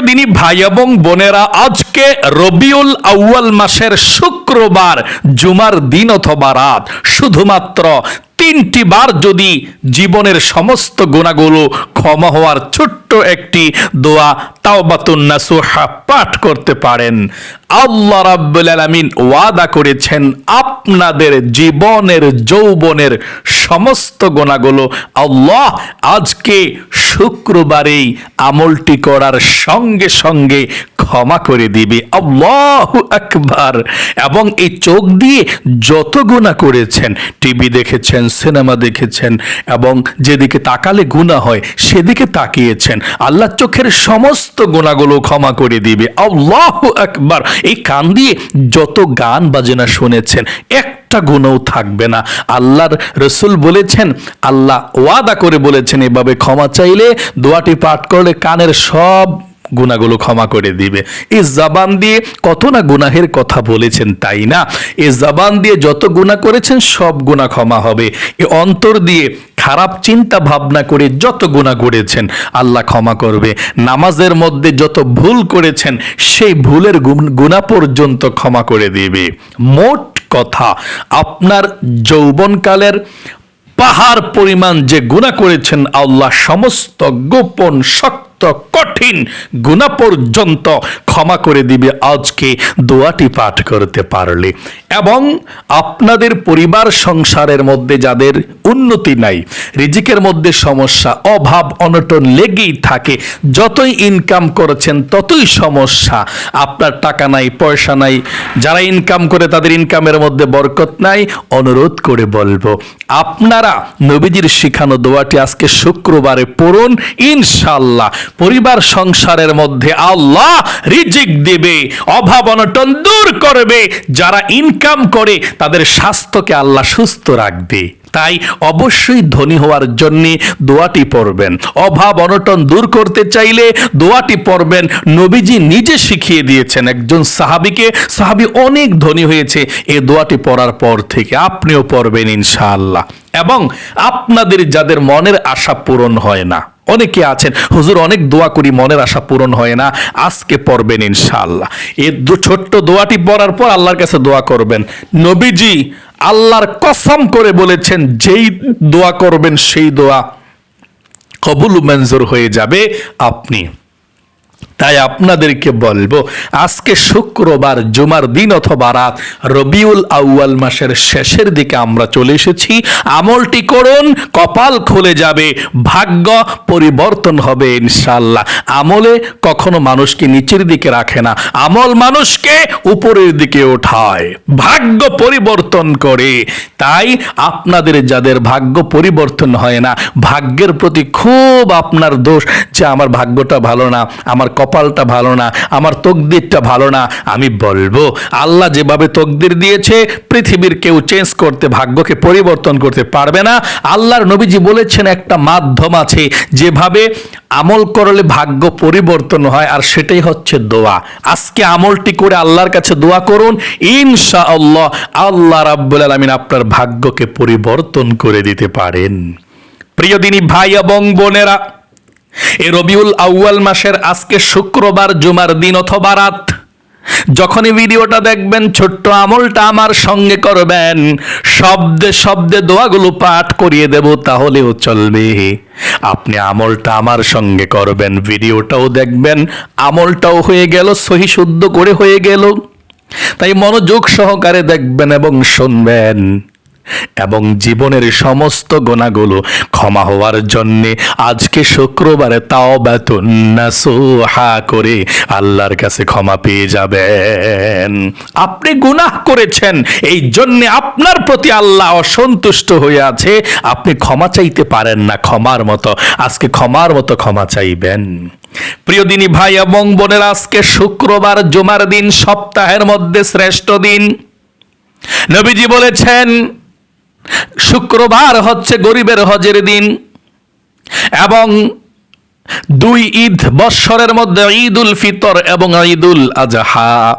প্রিয় দিনী ভাই এবং বোনেরা আজকে রবিউল আউয়াল মাসের শুক্রবার, জুমার দিন অথবা রাত। শুধুমাত্র তিনটি বার যদি জীবনের সমস্ত গুণাগুলো ক্ষমা হওয়ার ছোট্ট একটি দোয়া তাওবাতুন নাসুহা পাঠ করতে পারেন। আল্লাহ রাব্বুল আলামিন ওয়াদা করেছেন, আপনাদের জীবনের, যৌবনের সমস্ত গোনাগুলো আল্লাহ আজকে শুক্রবারেই আমলটি করার সঙ্গে সঙ্গে ক্ষমা করে দিবে। আল্লাহু আকবার। এবং এই চোখ দিয়ে যত গুণা করেছেন, টিভি দেখেছেন, সিনেমা দেখেছেন, এবং যেদিকে তাকালে গুণা হয়, সেদিকে তাকিয়েছেন আল্লাহ চোখের সমস্ত গুণাগুলো ক্ষমা করে দিবে। আল্লাহু আকবার। এই কান দিয়ে যত গান বাজনা শুনেছেন এক একটা গুণও থাকবে না। আল্লাহর রসুল বলেছেন, আল্লাহ ওয়াদা করে বলেছেন, এভাবে ক্ষমা চাইলে দোয়াটি পাঠ করলে কানের সব গুণাগুলো ক্ষমা করে দিবে। এই জবান দিয়ে কত না গুনাহের কথা বলেছেন তাই না? এই জবান দিয়ে যত গুণা করেছেন, সব গুণা ক্ষমা হবে। এ অন্তর দিয়ে খারাপ চিন্তা ভাবনা করে যত গুণা করেছেন, আল্লাহ ক্ষমা করবে। নামাজের মধ্যে যত ভুল করেছেন, সেই ভুলের গুণা পর্যন্ত ক্ষমা করে দিবে। মোট কথা, আপনার যৌবনকালের পাহাড় পরিমাণ যে গুণা করেছেন, আল্লাহ সমস্ত গোপন শক্ত কঠিন গুণা পর্যন্ত ক্ষমা করে দিবে আজকে দোয়াটি পাঠ করতে পারলে। এবং আপনাদের পরিবার সংসারের মধ্যে যাদের উন্নতি নাই, রিজিকের মধ্যে সমস্যা, অভাব, অনটন লেগেই থাকে, যতই ইনকাম করেছেন ততই সমস্যা। আপনার টাকা নাই, পয়সা নাই, যারা ইনকাম করে তাদের ইনকামের মধ্যে বরকত নাই, অনুরোধ করে বলব, আপনারা নবীজির শিখানো দোয়াটি আজকে শুক্রবারে পড়ুন ইনশাল্লাহ পরিবার সংসারের মধ্যে আল্লাহ রিজিক দেবে, অভাব অনটন দূর করবে। যারা ইনকাম করে, তাদের স্বাস্থ্যকে আল্লাহ সুস্থ রাখবে। তাই অবশ্যই ধনী হওয়ার জন্য দোয়াটি পড়বেন। অভাব অনটন দূর করতে চাইলে দোয়াটি পড়বেন। নবীজি নিজে শিখিয়ে দিয়েছেন, একজন সাহাবিকে, সাহাবী অনেক ধনী হয়েছে, এ দোয়াটি পড়ার পর থেকে আপনিও পড়বেন ইনশাআল্লাহ। এবং আপনাদের যাদের মনের আশা পূরণ হয় না অনেকে আছেন, হুজুর, অনেক দোয়া করি, মনের আশা পূরণ হয় না, আজকে পড়বেন ইনশাআল্লাহ। এই দু- ছোট্ট দোয়াটি পড়ার পর আল্লাহর কাছে দোয়া করবেন। নবীজি আল্লাহর কসম করে বলেছেন, যেই দোয়া করবেন, সেই দোয়া কবুল মঞ্জুর হয়ে যাবে আপনি। তাই আপনাদেরকে বলব, আজকে শুক্রবার, জুমার দিন অথবা রাত, রবিউল আউয়াল মাসের শেষের দিকে আমরা চলে এসেছি। আমলটি করুন, কপাল খুলে যাবে, ভাগ্য পরিবর্তন হবে ইনশাল্লাহ আমলে কখনো মানুষকে নিচের দিকে রাখে না, আমল মানুষকে উপরের দিকে ওঠায়। ভাগ্য পরিবর্তন করে, তাই আপনাদের যাদের ভাগ্য পরিবর্তন হয় না, ভাগ্যের প্রতি খুব আপনার দোষ যে, আমার ভাগ্যটা ভালো না, আমার কপালটা ভালো না, আমার তকদিরটা ভালো না, আমি বলব, আল্লাহ যেভাবে তকদির দিয়েছে, পৃথিবীর কেউ চেঞ্জ করতে, ভাগ্যকে পরিবর্তন করতে পারবে না। আল্লাহর নবীজি বলেছেন, একটা মাধ্যম আছে, যেভাবে আমল করলে ভাগ্য পরিবর্তন হয়, আর সেটাই হচ্ছে দোয়া। আজকে আমলটি করে আল্লাহর কাছে দোয়া করুন ইনশা আল্লাহ আল্লাহ রাব্বুল আলামিন আপনার ভাগ্যকে পরিবর্তন করে দিতে পারেন। প্রিয় দিনী ভাই এবং বোনেরা এ রবিউল আউয়াল মাসের আজকে শুক্রবার, জুমার দিন অথবা রাত। যখনই ভিডিওটা দেখবেন, ছোট্ট আমলটা আমার সঙ্গে করবেন। শব্দে শব্দে দোয়াগুলো পাঠ করিয়ে দেব, তাহলেও চলবে। আপনি আমলটা আমার সঙ্গে করবেন, ভিডিওটাও দেখবেন, আমলটাও হয়ে গেল, সহি শুদ্ধ করে হয়ে গেল। তাই মনোযোগ সহকারে দেখবেন এবং শুনবেন। এবং জীবনের সমস্ত গোনাগুলো ক্ষমা হওয়ার জন্যে আজকে শুক্রবারে তাও বেতন সোহা করে আল্লাহর কাছে ক্ষমা পেয়ে যাবেন। আপনি গুনাহ করেছেন, এই জন্যে আপনার প্রতি আল্লাহ অসন্তুষ্ট হয়ে আছে। আপনি ক্ষমা চাইতে পারেন না, ক্ষমার মতো। আজকে ক্ষমার মতো ক্ষমা চাইবেন। প্রিয় দিনী ভাই এবং বোনের, আজকে শুক্রবার জুমার দিন, সপ্তাহের মধ্যে শ্রেষ্ঠ দিন। নবীজি বলেছেন শুক্রবার হচ্ছে গরিবের হজের দিন এবং দুই ঈদ বৎসরের মধ্যে ঈদ উল ফিতর এবং ঈদ উল আজহা।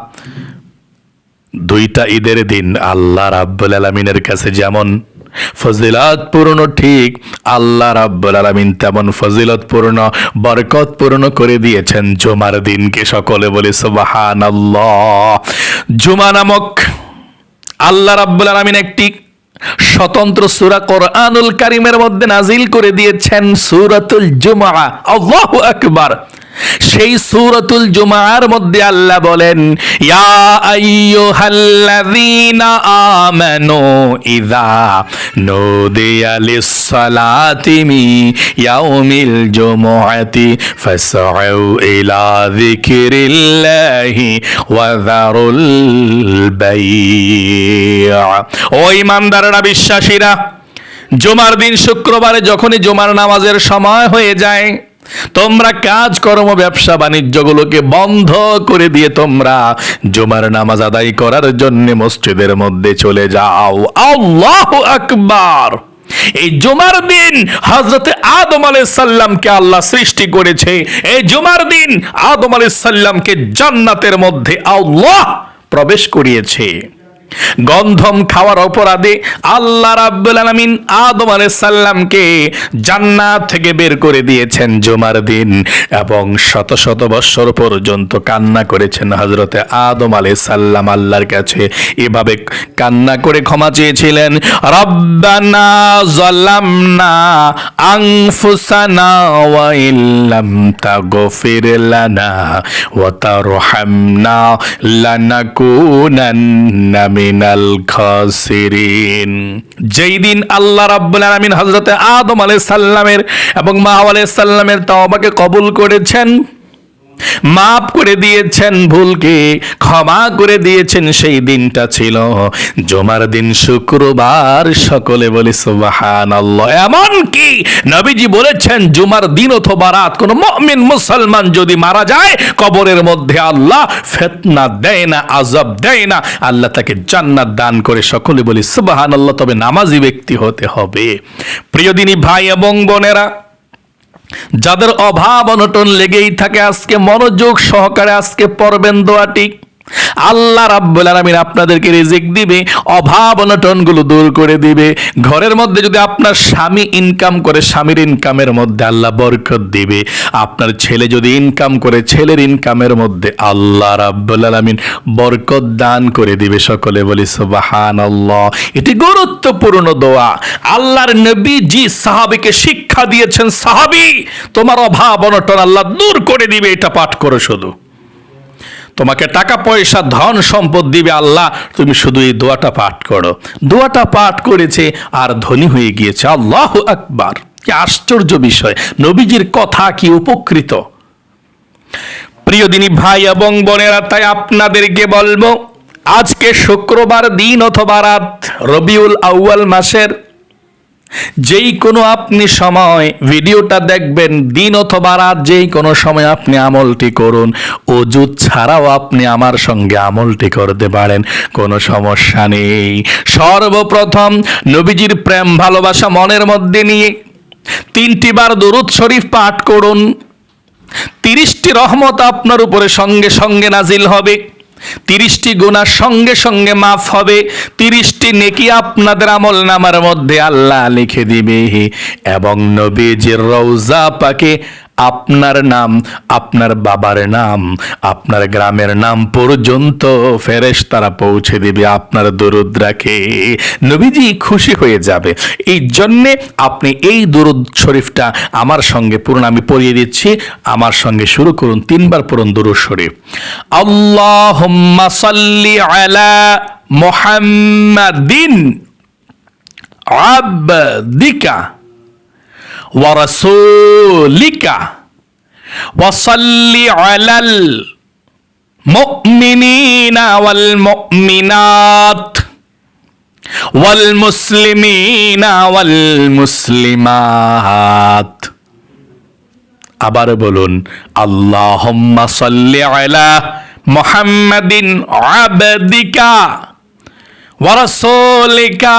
দুইটা ঈদের দিন আল্লাহ রাব্বুল আলমিনের কাছে যেমন ফজিলাতপূর্ণ ঠিক আল্লাহ রাব্বুল আলামিন তেমন ফজিলতপূর্ণ বরকতপূর্ণ করে দিয়েছেন জুমার দিনকে সকলে বলে সুবহানাল্লাহ। জুমা নামক আল্লাহ রাব্বুল আলামিন একটি স্বতন্ত্র সুরা কোরআনুল কারিমের মধ্যে নাজিল করে দিয়েছেন সুরাতুল জুমা আল্লাহু আকবার। সেই সুরতুল জুমার মধ্যে আল্লাহ বলেন, ইয়া আইয়ুহাল্লাযীনা আমানু ইযা নুদিয়া লিস-সালাতি মি ইয়াউমিল জুমআতি ফাসআউ ইলা যিকরিল্লাহি ওয়া যারুল বাই' ও ইমানদাররা বিশ্বাসীরা, জুমার দিন শুক্রবারে যখনই জুমার নামাজের সময় হয়ে যায় তোমরা কাজ, কর্ম, ব্যবসা, বাণিজ্যগুলোকে বন্ধ করে দিয়ে তোমরা জুমার নামাজ আদায় করার জন্য মসজিদের মধ্যে চলে যাও। আল্লাহ আকবার! এই জুমার দিন হজরতে আদম আলাইহিস সাল্লামকে আল্লাহ সৃষ্টি করেছে। এই জুমার দিন আদম আলাইহিস সাল্লামকে জান্নাতের মধ্যে আল্লাহ প্রবেশ করিয়েছে। গন্ধম খাওয়ার অপরাধে আল্লাহ রাব্বুল আলামিন আদম আলাইহিস জান্নাত থেকে বের করে দিয়েছেন জুমার দিন এবং শত শত বৎসর পর্যন্ত কান্না করেছেন হযরতে আদম আলাইহিস সাল্লাম আল্লাহর কাছে। এভাবে কান্না করে ক্ষমা চেয়েছিলেন, রব্বানা যালামনা আনফুসানা ওয়া ইল্লাম তাগফির লানা ওয়া তারহামনা লানাকুনান্না মিনাল খাসিরিন। যেই দিন আল্লাহ রাব্বুল আলামিন হযরতে আদম আলাইহিস সালামের এবং মা আলাইহিস সালামের তওবাকে কবুল করেছেন মাফ করে দিয়েছেন ভুলকে, ক্ষমা করে দিয়েছেন সেই দিনটা ছিল। জমার দিন শুক্রবার, সকলে বলি সুবহানাল্লাহ। এমন কি নবীজি বলেছেন, জুমার দিন অথবা রাত, কোন মুমিন মুসলমান যদি মারা যায়, কবরের মধ্যে আল্লাহ ফেতনা দেয় না আজব দেয় না, আল্লাহ তাকে জান্নাত দান করে সকলে বলি সুবহানাল্লাহ, তবে নামাজি ব্যক্তি হতে হবে। প্রিয় দিনী ভাই এবং বোনেরা যাদের অভাব অনটন লেগেই থাকে আজকে মনোযোগ সহকারে আজকে পড়বেন দোয়াটি। আল্লাহ রাব্বুল আলামিন আপনাদেরকে রিজিক দিবে, অভাব অনটনগুলো দূর করে দিবে। ঘরের মধ্যে যদি আপনার স্বামী ইনকাম করে, স্বামীর ইনকামের মধ্যে আল্লাহ বরকত দিবে। আপনার ছেলে যদি ইনকাম করে, ছেলের ইনকামের মধ্যে আল্লাহ রাব্বুল আলামিন বরকত দান করে দিবে। সকলে বলি, সুবহানাল্লাহ। এটি গুরুত্বপূর্ণ দোয়া। আল্লাহর নবী জি সাহাবীকে শিক্ষা দিয়েছেন, সাহাবী, তোমার অভাব অনটন আল্লাহ দূর করে দিবে। এটা পাঠ করো শুধু। তোমাকে টাকা পয়সা, ধন সম্পদ দিবে আল্লাহ। তুমি শুধু এই দোয়াটা পাঠ করো। দোয়াটা পাঠ করেছে আর ধনী হয়ে গিয়েছে। আল্লাহ আকবার। কি আশ্চর্য বিষয়। নবীজির কথা কি উপকৃত? প্রিয় দিনী ভাই এবং বোনেরা, তাই আপনাদেরকে বলব, আজকে শুক্রবার দিন অথবা রাত, রবিউল আউয়াল মাসের যেই কোনো আপনি সময় ভিডিওটা দেখবেন, দিন অথবা রাত যেই কোনো সময় আপনি আমলটি করুন, অজু ছাড়াও আপনি আমার সঙ্গে আমলটি করতে পারেন, কোনো সমস্যা নেই। সর্বপ্রথম নবীজির প্রেম, ভালোবাসা মনের মধ্যে নিয়ে তিনটি বার দরুদ শরীফ পাঠ করুন। তিরিশটি রহমত আপনার উপরে সঙ্গে সঙ্গে নাজিল হবে। তিরিশটি গুণার সঙ্গে সঙ্গে মাফ হবে। তিরিশটি নেকি আপনাদের আমল নামার মধ্যে আল্লাহ লিখে দিবে। এবং নবীজির রৌজা পাকে আপনার নাম, আপনার বাবার নাম, আপনার গ্রামের নাম পর্যন্ত ফেরেশ তারা পৌঁছে দিবে আপনার দরুদ রাখে নবীজি খুশি হয়ে যাবে। এই জন্যে আপনি এই দরুদ শরীফটা আমার সঙ্গে পড়ুন, আমি পড়িয়ে দিচ্ছি। আমার সঙ্গে শুরু করুন, তিনবার পড়ুন দরুদ শরীফ। সাল্লি আলা মুহাম্মাদিন আবদিকা। ওয়ারসুলিকা। ওয়াসাল্লি আলাল মুমিনিনা ওয়াল মুমিনাত। ওয়াল মুসলিমিনা আবার বলুন, আল্লাহুম্মা সাল্লি আলা মুহাম্মাদিন আবদিকা ওয়া রাসূলিকা।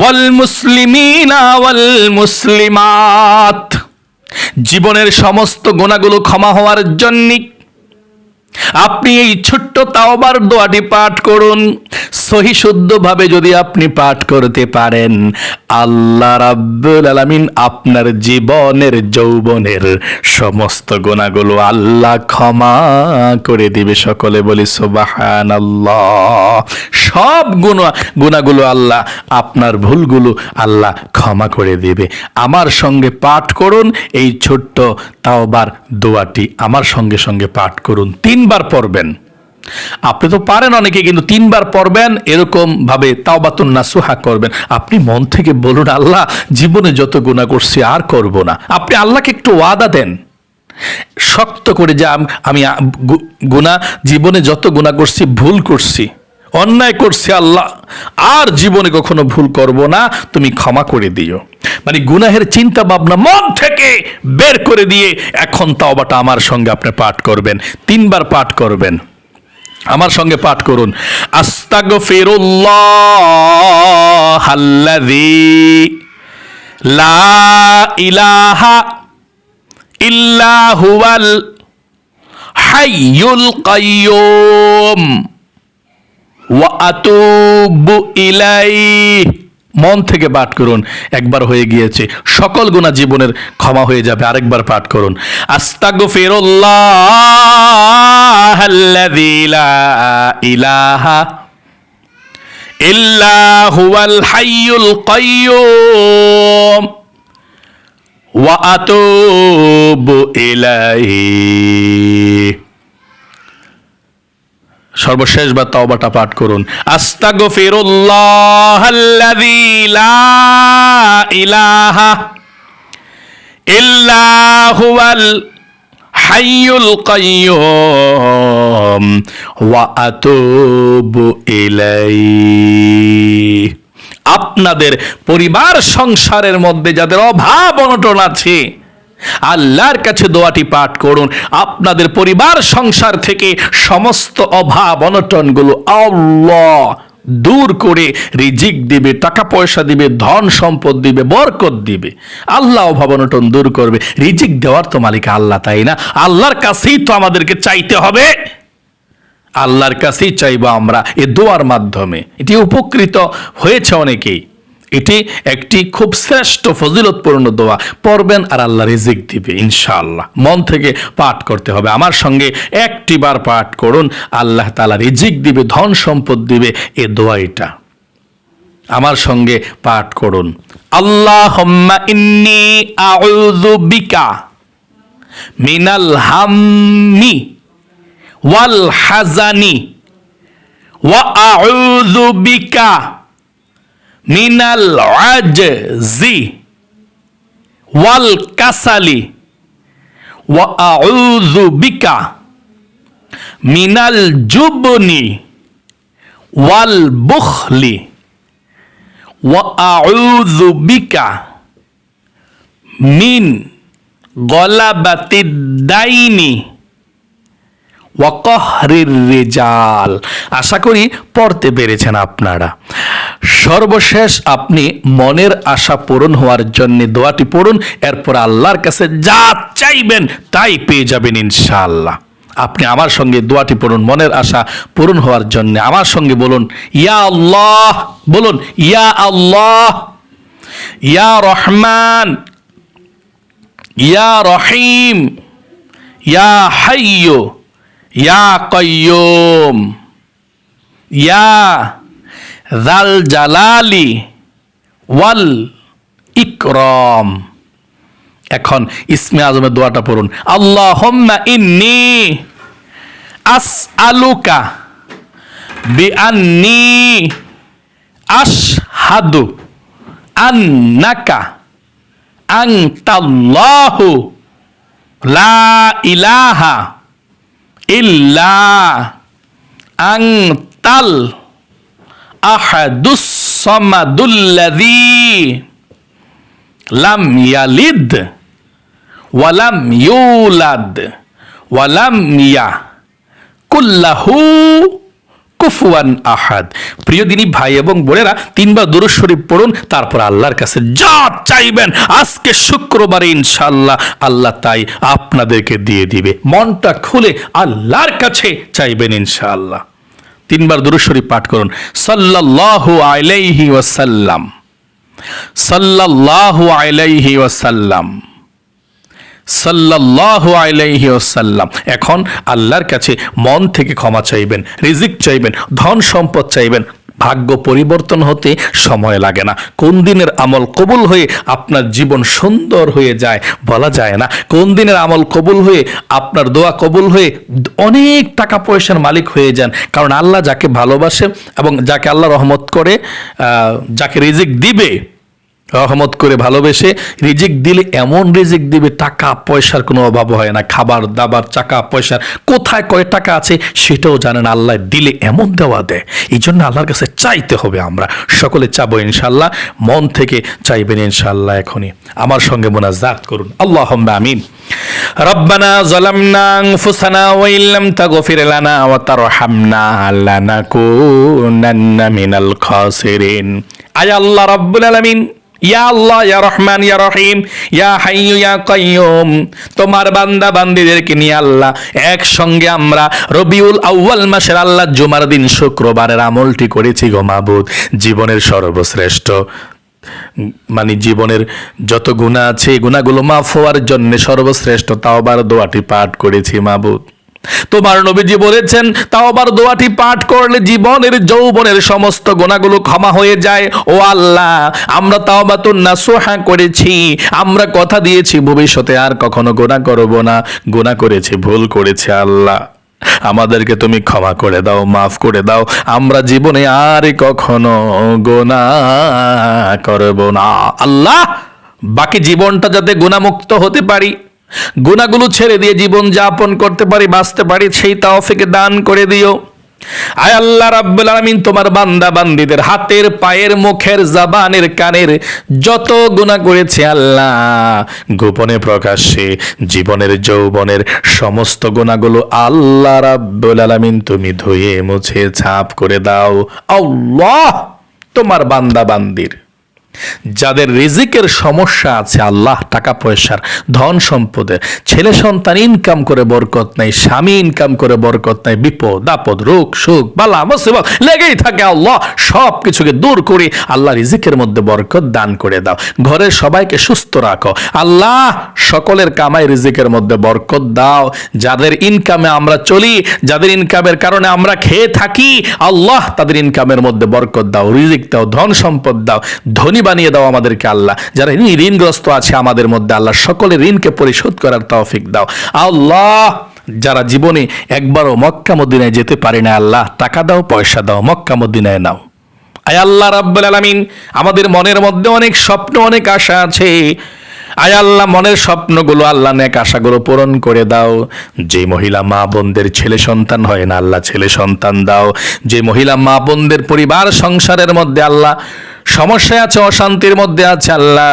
ওয়াল মুসলিমিনা ওয়াল মুসলিমাত। জীবনের সমস্ত গুণাগুলো ক্ষমা হওয়ার জন্য আপনি এই ছোট্ট তাওবার দোয়াটি পাঠ করুন। সহি শুদ্ধভাবে যদি আপনি পাঠ করতে পারেন, আল্লাহ রাব্বুল আলামিন আপনার জীবনের যৌবনের সমস্ত গুণাগুলো আল্লাহ ক্ষমা করে দিবে। সকলে বলি সুবাহান সব গুণ গুণাগুলো আল্লাহ, আপনার ভুলগুলো আল্লাহ ক্ষমা করে দিবে। আমার সঙ্গে পাঠ করুন, এই ছোট্ট তাওবার দোয়াটি আমার সঙ্গে সঙ্গে পাঠ করুন। তিনবার পড়বেন। আপনি তো পারেন অনেকে, কিন্তু তিনবার পড়বেন এরকম ভাবে তাওবাতুন নাসুহা করবেন। আপনি মন থেকে বলুন, আল্লাহ, জীবনে যত গুণা করছি আর করব না। আপনি আল্লাহকে একটু ওয়াদা দেন। শক্ত করে যে আম- গুণা, জীবনে যত গুণা করছি, ভুল করছি। অন্যায় করছে আল্লাহ। আর জীবনে কখনো ভুল করব না, তুমি ক্ষমা করে দিও। মানে গুনাহের চিন্তা ভাবনা মন থেকে বের করে দিয়ে এখন তাওবাটা আমার সঙ্গে আপনি পাঠ করবেন, তিনবার পাঠ করবেন। আমার সঙ্গে পাঠ করুন। আস্তাগফিরুল্লাহ আল্লাযী লা ইলাহা ইল্লা হুয়াল হাইয়ুল ওয়া আতুবু ইলাইহি। মন থেকে পাঠ করুন, একবার হয়ে গিয়েছে। সকল গুণা জীবনের ক্ষমা হয়ে যাবে, আরেকবার পাঠ করুন। লা ইলাহা ইল্লা হুয়াল হাইয়ুল কাইয়ুম ওয়া আতুবু ইলাইহি। সর্বশেষ বা তওবাটা পাঠ করুন। আস্তাগফিরুল্লাহ আল্লাযী লা ইলাহা ইল্লা হুয়াল হাইয়ুল কাইয়ুম। ওয়া আতুবু ইলাইহি। আপনাদের পরিবার সংসারের মধ্যে যাদের অভাব অনটন আছে আল্লাহর কাছে দোয়াটি পাঠ করুন। আপনাদের পরিবার, সংসার থেকে সমস্ত অভাব, অনটনগুলো আল্লাহ দূর করে রিজিক দিবে, টাকা পয়সা দিবে, ধন সম্পদ দিবে, বরকত দিবে। আল্লাহ অভাব, অনটন দূর করবে। রিজিক দেওয়ার তো মালিক আল্লাহ, তাই না? আল্লাহর কাছেই তো আমাদেরকে চাইতে হবে। আল্লাহর কাছেই চাইব আমরা এ দোয়ার মাধ্যমে। এটি উপকৃত হয়েছে অনেকেই। এটি একটি খুব শ্রেষ্ঠ ফজিলতপূর্ণ দোয়া। পড়বেন আর আল্লাহ রিজিক দিবে, ইনশাআল্লাহ। মন থেকে পাঠ করতে হবে। আমার সঙ্গে একটি বার পাঠ করুন। আল্লাহ তালা রিজিক দিবে, ধন সম্পদ দিবে, এ দোয়া এটা। আমার সঙ্গে পাঠ করুন। আল্লাহ ইন্নি মিনাল হাম্মি ওয়াল হাজানি ওয়া আউযু বিকা মিনাল আজজি ওয়াল কাসালি ওয়া আউযু বিকা মিনাল জুবনি ওয়াল বুখলি ওয়া মিন গলাবাতিদ দাইনি ওয়াকহরির রেজাল আশা করি পড়তে পেরেছেন আপনারা। সর্বশেষ আপনি মনের আশা পূরণ হওয়ার জন্য দোয়াটি পড়ুন, এরপর আল্লাহর কাছে যা চাইবেন তাই পেয়ে যাবেন ইনশাআল্লাহ। আপনি আমার সঙ্গে দোয়াটি পড়ুন, মনের আশা পূরণ হওয়ার জন্য আমার সঙ্গে বলুন, ইয়া আল্লাহ বলুন, ইয়া আল্লাহ ইয়া রহমান ইয়া রহিম ইয়া হাইয়্যু ইয়া কয়্যুম, ইয়া জাল জালালি ওয়াল ইকরম। এখন ইসমে আজমের দোয়াটা পড়ুন। আল্লাহ ইন্নি আস আলুকা বিআন্নি আশহাদু আন্নাকা আনতাল্লাহু লা ইলাহা إلا أن تل أحد الصمد الذي لم يلد ولم يولد ولم يكن له কুফুয়ান আহাদ। প্রিয় দিনী ভাই এবং বোনেরা, তিনবার দুরুদ শরীফ পড়ুন, তারপর আল্লাহর কাছে যা চাইবেন, আজকে শুক্রবারে ইনশাআল্লাহ, আল্লাহ তাই আপনাদেরকে দিয়ে দিবে। মনটা খুলে আল্লাহর কাছে চাইবেন ইনশাআল্লাহ। তিনবার দুরুদ শরীফ পাঠ করুন, সাল্লাল্লাহু আলাইহি ওয়াসাল্লাম, সাল্লাল্লাহু আলাইহি ওয়াসাল্লাম। সাল্লাল্লাহু আলাইহি ওয়াসাল্লাম। এখন আল্লাহর কাছে মন থেকে ক্ষমা চাইবেন, রিজিক চাইবেন, ধন সম্পদ চাইবেন। ভাগ্য পরিবর্তন হতে সময় লাগে না। কোন দিনের আমল কবুল হয়ে আপনার জীবন সুন্দর হয়ে যায় বলা যায় না। কোন দিনের আমল কবুল হয়ে আপনার দোয়া কবুল হয়ে অনেক টাকা পয়সার মালিক হয়ে যান। কারণ আল্লাহ যাকে ভালোবাসে এবং যাকে আল্লাহ রহমত করে যাকে রিজিক দিবে রহমত করে ভালোবেসে রিজিক দিলে এমন রিজিক দিবে টাকা পয়সার কোনো অভাব হয় না খাবার দাবার টাকা পয়সার কোথায় কয় টাকা আছে সেটাও জানেন আল্লাহ দিলে এমন দেওয়া দেয় এই জন্য আল্লাহর কাছে চাইতে হবে আমরা সকলে চাবো ইনশাল্লাহ মন থেকে চাইবেন ইনশাল্লাহ এখনই আমার সঙ্গে মোনাজাত করুন আল্লাহ আমিন ربنا ظلمنا أنفسنا وإن لم تغفر لنا وترحمنا لنكونن من الخاسرين আয় আল্লাহ রব্বুল আলামিন ইয়া আল্লাহ, ইয়া রহমান, ইয়া রহিম, ইয়া হাইয়ু, ইয়া কাইয়ুম। তোমার বান্দা বান্দীদেরকে নিয়ে আল্লাহ, একসঙ্গে আমরা রবিউল আউয়াল মাসের আল্লাহ জুমার দিন শুক্রবারের আমলটি করেছি গো মাবুদ। জীবনের সর্বশ্রেষ্ঠ। মানে জীবনের যত গুণা আছে, এই গুণাগুলো মাফ হওয়ার জন্য সর্বশ্রেষ্ঠ তাওবার দোয়াটি পাঠ করেছি মাবুদ। তোমার নবীজি বলেছেন, তাও আবার দোয়াটি পাঠ করলে জীবনের, যৌবনের সমস্ত গোনাগুলো ক্ষমা হয়ে যায়। ও আল্লাহ, আমরা তাও বা তাওবাতুন নাসুহা করেছি, আমরা কথা দিয়েছি, ভবিষ্যতে আর কখনো গোনা করব না। গুনাহ করেছি, ভুল করেছে আল্লাহ। আমাদেরকে তুমি ক্ষমা করে দাও, মাফ করে দাও, আমরা জীবনে আর কখনো গোনা করব না। আল্লাহ, বাকি জীবনটা যাতে গুণামুক্ত হতে পারি। গুণাগুলো ছেড়ে দিয়ে জীবন যাপন করতে পারি, বাঁচতে পারি, সেই তাওফিকে দান করে দিও। আয় আল্লাহ রাব্বুল আলামিন, তোমার বান্দা বান্দিদের হাতের, পায়ের, মুখের, জাবানের, কানের যত গুনাহ করেছে আল্লাহ, গোপনে প্রকাশ্যে জীবনের, যৌবনের সমস্ত গুণাগুলো আল্লাহ রাব্বুল আলামিন তুমি ধুয়ে মুছে, ছাপ করে দাও। আল্লাহ তোমার বান্দা বান্দির। যাদের রিজিকের সমস্যা আছে, আল্লাহ, টাকা পয়সার, ধন সম্পদের, ছেলে সন্তান ইনকাম করে বরকত নাই, স্বামী ইনকাম করে বরকত নাই, বিপদ, আপদ, রোগ, সুখ, বালা, মুসিবত, লেগেই থাকে আল্লাহ সব কিছুকে দূর করে, আল্লাহ রিজিকের মধ্যে বরকত দান করে দাও। ঘরের সবাইকে সুস্থ রাখো। আল্লাহ, সকলের কামাই রিজিকের মধ্যে বরকত দাও। যাদের ইনকামে আমরা চলি, যাদের ইনকামের কারণে আমরা খেয়ে থাকি, আল্লাহ, তাদের ইনকামের মধ্যে বরকত দাও, রিজিক দাও, ধন সম্পদ দাও, ধনী বানিয়ে দাও আমাদেরকে আল্লাহ। যারা ঋণ- ঋণগ্রস্ত আছে আমাদের মধ্যে আল্লাহ, সকলে ঋণকে পরিশোধ করার তৌফিক দাও। আল্লাহ, যারা জীবনে একবারও মক্কা মদিনায় যেতে পারে না আল্লাহ, টাকা দাও, পয়সা দাও, মক্কা মদিনায় নাও। আয় আল্লাহ রাব্বুল আলামিন, আমাদের মনের মধ্যে অনেক স্বপ্ন, অনেক আশা আছে। আয় আল্লাহ, মনের স্বপ্নগুলো আল্লাহ নেক আশাগুলো পূরণ করে দাও। যে মহিলা মা বোনদের ছেলে সন্তান হয় না, আল্লাহ ছেলে সন্তান দাও। যে মহিলা মা বোনদের পরিবার সংসারের মধ্যে আল্লাহ সমস্যায় আছে, অশান্তির মধ্যে আছে, আল্লাহ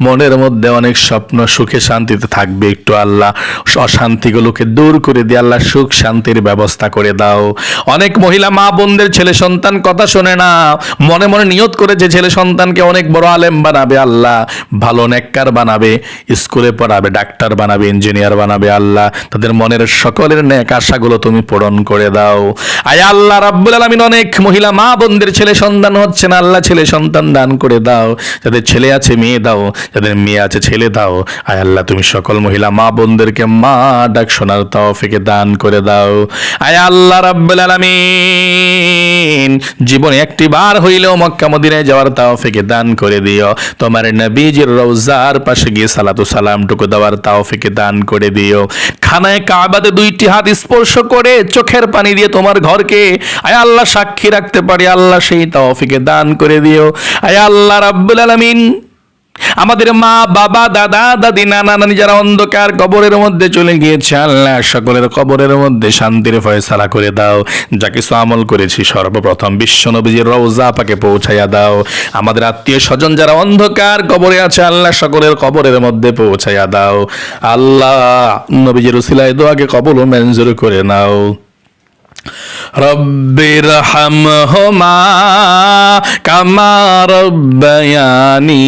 মনের মধ্যে অনেক স্বপ্ন, সুখে শান্তিতে থাকবে একটু আল্লাহ। অশান্তিগুলোকে দূর করে দিয়ে আল্লাহ সুখ শান্তির ব্যবস্থা করে দাও। অনেক মহিলা মা বোনদের ছেলে সন্তান কথা শোনে না। মনে মনে নিয়ত করেছে ছেলে সন্তানকে অনেক বড় আলেম বানাবে আল্লাহ। ভালো নেককার বানাবে, স্কুলে পড়াবে, ডাক্তার বানাবে, ইঞ্জিনিয়ার বানাবে আল্লাহ। তাদের মনের সকলের নেক আশাগুলো তুমি পূরণ করে দাও। আয় আল্লাহ রাব্বুল আলামিন, অনেক মহিলা মা বোনদের ছেলে সন্তান হচ্ছে না, আল্লাহ ছেলে সন্তান দান করে দাও। যাদের ছেলে আছে, মেয়ে দাও। যাদের মেয়ে আছে, ছেলে দাও। আয় আল্লাহ, তুমি সকল মহিলা মা বোনদেরকে মা ডাক শোনার তৌফিকে দান করে দাও। আয় আল্লাহ রাব্বুল আলামিন, জীবনে একটি বার হইলেও মক্কা মদিনায় যাওয়ার তৌফিকে দান করে দিও। তোমার নবীজির রওজার পাশে গিয়ে সালাতু সালামটুকু দেওয়ার তৌফিকে দান করে দিও। খানায় কাবাতে দুইটি হাত স্পর্শ করে চোখের পানি দিয়ে তোমার ঘরকে আয় আল্লাহ সাক্ষী রাখতে পারি। আল্লাহ সেই তৌফিকে দান করে দিও। আয় আল্লাহ রাব্বুল আলামিন আমাদের মা, বাবা, দাদা, দাদি, নানা, নানি যারা অন্ধকার কবরের মধ্যে চলে গিয়েছে, আল্লাহ সকলের কবরের মধ্যে শান্তির ফয়সালা করে দাও। যা কিছু আমল করেছি সর্বপ্রথম বিশ্ব নবীজির রওজা পাকে পৌঁছাইয়া দাও। আমাদের আত্মীয় স্বজন যারা অন্ধকার কবরে আছে, আল্লাহ সকলের কবরের মধ্যে পৌঁছাইয়া দাও। আল্লাহ নবীজির উসিলায় দোয়াকে কবল মঞ্জুর করে নাও। রব্বির হামহুমা কামা রব্বায়ানি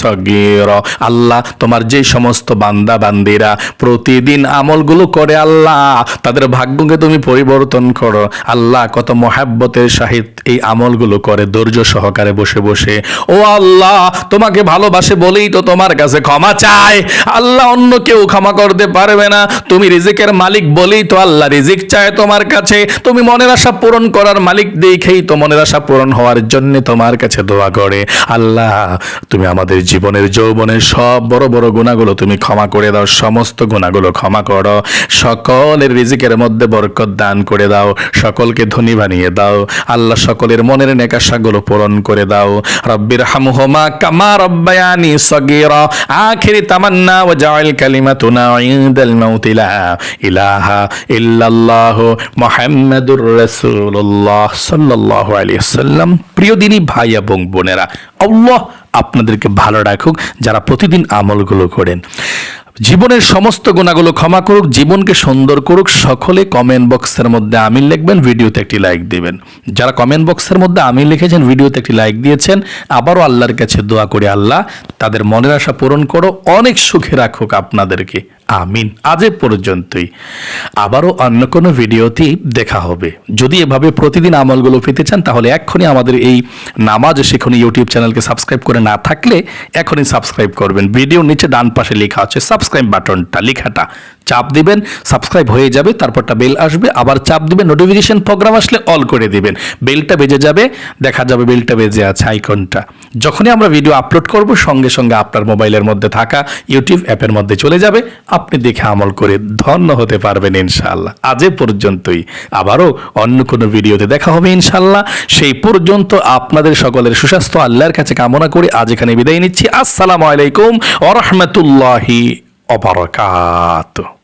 সগীর। আল্লাহ, তোমার যে সমস্ত বান্দা বান্দিরা প্রতিদিন আমলগুলো করে আল্লাহ, তাদের ভাগ্যকে তুমি পরিবর্তন করো। আল্লাহ, কত মহাব্বতের সাহিত এই আমলগুলো করে, ধৈর্য সহকারে বসে বসে। ও আল্লাহ, তোমাকে ভালোবাসে বলেই তো তোমার কাছে ক্ষমা চায় আল্লাহ, অন্য কেউ ক্ষমা করতে পারবে না। তুমি রিজিকের মালিক বলেই তো আল্লাহ রিজিক চায় তোমার কাছে। তুমি মনের আশা পূরণ করার মালিক দেখেই তো মনের আশা পূরণ হওয়ার জন্য তোমার কাছে দোয়া করে। আল্লাহ, তুমি আমাদের জীবনের যৌবনের সব বড় বড় গুণাগুলো তুমি ক্ষমা করে দাও, সমস্ত গুণাগুলো ক্ষমা করো। সকলের রিজিকের মধ্যে বরকত দান করে দাও, সকলকে ধনী বানিয়ে দাও। আল্লাহ, সকলের মনের নেকাশাগুলো পূরণ করে দাও। রব্বির হামহুমা কামা রব্বায়ানি সগীরা। আখিরি তামান্না ওয়া জাআল কালিমাতুনা ইনদাল মাউতি লা ইলাহা ইল্লাল্লাহ মুহাম্মাদুর রাসূলুল্লাহ রসুল্লাহ সাল্লাহ আলিয়াল্লাম প্রিয় দিনী ভাই এবং বোনেরা, আল্লাহ আপনাদেরকে ভালো রাখুক, যারা প্রতিদিন আমলগুলো করেন। জীবনের সমস্ত গুণাগুলো ক্ষমা করুক, জীবনকে সুন্দর করুক, সকলে কমেন্ট বক্সের মধ্যে আমিন লিখবেন, ভিডিওতে একটি লাইক দিবেন। যারা কমেন্ট বক্সের মধ্যে আমিন লিখেছেন, ভিডিওতে একটি লাইক দিয়েছেন, আবারও আল্লাহর কাছে দোয়া করে আল্লাহ, তাদের মনের আশা পূরণ করো, অনেক সুখে রাখুক আপনাদেরকে। আমিন। আজ পর্যন্তই। আবারও অন্য কোনো ভিডিওতেই দেখা হবে। যদি এভাবে প্রতিদিন আমলগুলো পেতে চান, তাহলে এক্ষুনি আমাদের এই নামাজ শিখুন ইউটিউব চ্যানেলকে সাবস্ক্রাইব করে না থাকলে এখনই সাবস্ক্রাইব করবেন। ভিডিওর নিচে ডান পাশে লেখা আছে সাবস্ক্রাইব বাটনটা লেখাটা। চাপ দিবেন সাবস্ক্রাইব হয়ে যাবে, তারপরটা বেল আসবে, আবার চাপ দিবেন নোটিফিকেশন প্রোগ্রাম আসলে অল করে দিবেন। বেলটা বেজে যাবে, দেখা যাবে বেলটা বেজে আছে আইকনটা যখনই আমরা ভিডিও আপলোড করব, সঙ্গে সঙ্গে আপনার মোবাইলের মধ্যে থাকা ইউটিউব অ্যাপের মধ্যে চলে যাবে, আপনি দেখে আমল করে ধন্য হতে পারবেন ইনশাল্লাহ আজ পর্যন্তই। আবারও অন্য কোনো ভিডিওতে দেখা হবে ইনশাল্লাহ সেই পর্যন্ত আপনাদের সকলের সুস্বাস্থ্য, আল্লাহর কাছে কামনা করে আজ এখানে বিদায় নিচ্ছি। আসসালামু আলাইকুম ওরহমতুল্লাহি Obarakato.